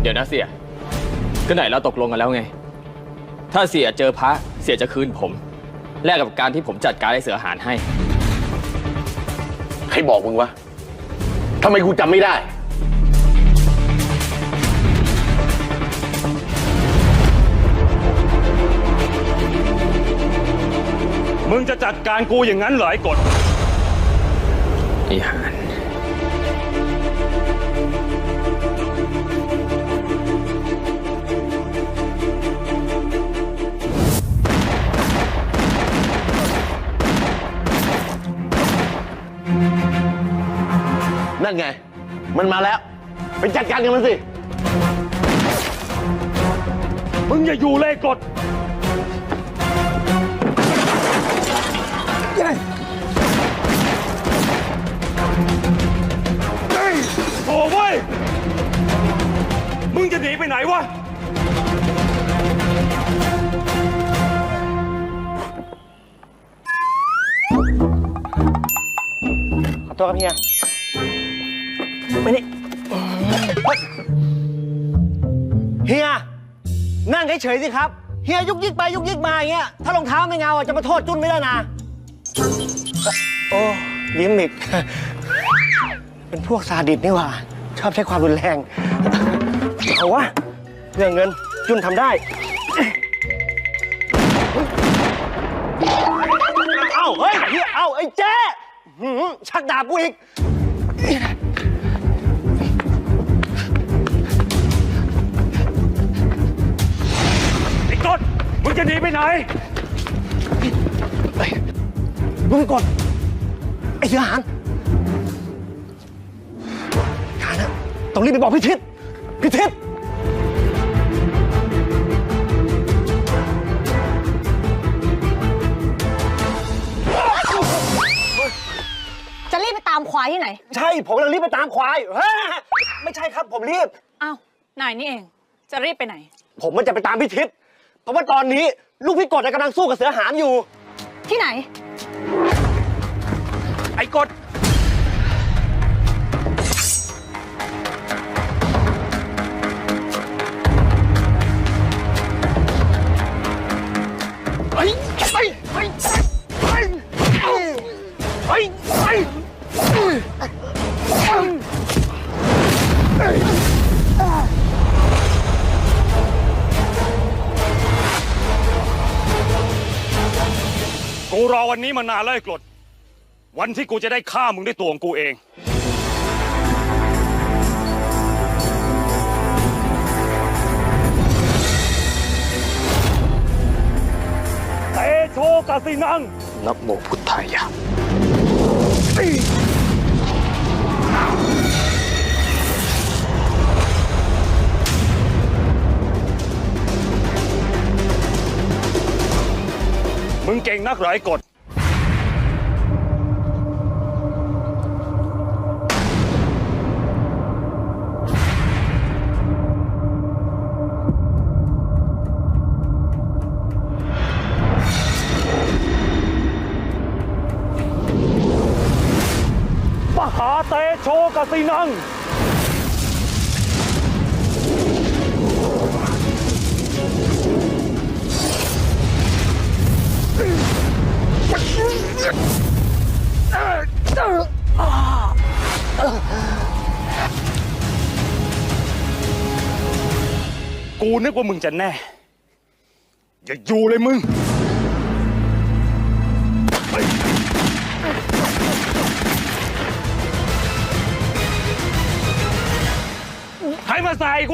เดี๋ยวนะเสีย ก็ไหนเราตกลงกันแล้วไง ถ้าเสียเจอพระเสียจะคืนผม แลกกับการที่ผมจัดการให้เสือหารให้ ใครบอกมึงวะทำไมกูจำไม่ได้ มึงจะจัดการกูอย่างนั้นเหรอไอ้กฎ ไอ้หาน นั่นไง มันมาแล้ว ไปจัดการกับมันสิ มึงอย่าอยู่เลยไอ้กฎเฮ้ยโถ่เว้ย มึงจะหนีไปไหนวะ ขอโทษครับเฮีย ม่นี่เฮีย นั่งเฉยๆสิครับ เฮียยุกยิกไปยุกยิกมาอย่างเงี้ย ถ้ารองเท้าไม่เงาอะจะมาโทษจุนไม่ได้นะ โอ้ลิ้มอีก เป็นพวกซาดิสนี่หว่า ชอบใช้ความรุนแรง เอาวะเรื่องเงินจุนทำได้ เอ้าเฮ้ยเฮียเอ้าไอ้เจ๊หืมชักดาบกูอีก จะหนีไปไหนมึงก่อนไอ้เสือหานหานนะต้องรีบไปบอกพี่ทิศพี่ทิศจะรีบไปตามควายที่ไหน ใช่ ผมกำลังรีบไปตามควายเฮ้ยไม่ใช่ครับผมรีบ อ้าว นายนี่เอง จะรีบไปไหน ผมมันจะไปตามพี่ทิศ เพราะว่าตอนนี้ลูกพี่กดน่ะกำลังสู้กับเสือหานอยู่ ที่ไหน ไอ้กฎ วันนี้มานานแล้วไอ้กฎวันที่กูจะได้ฆ่ามึงด้วยตัวของกูเอง เตโชกสินัง นับโมพุทธายะ มึงเก่งนักเหรอไอ้กฎม โกสินัง กูนึกว่ามึงจะแน่ อย่าอยู่เลยมึง Này!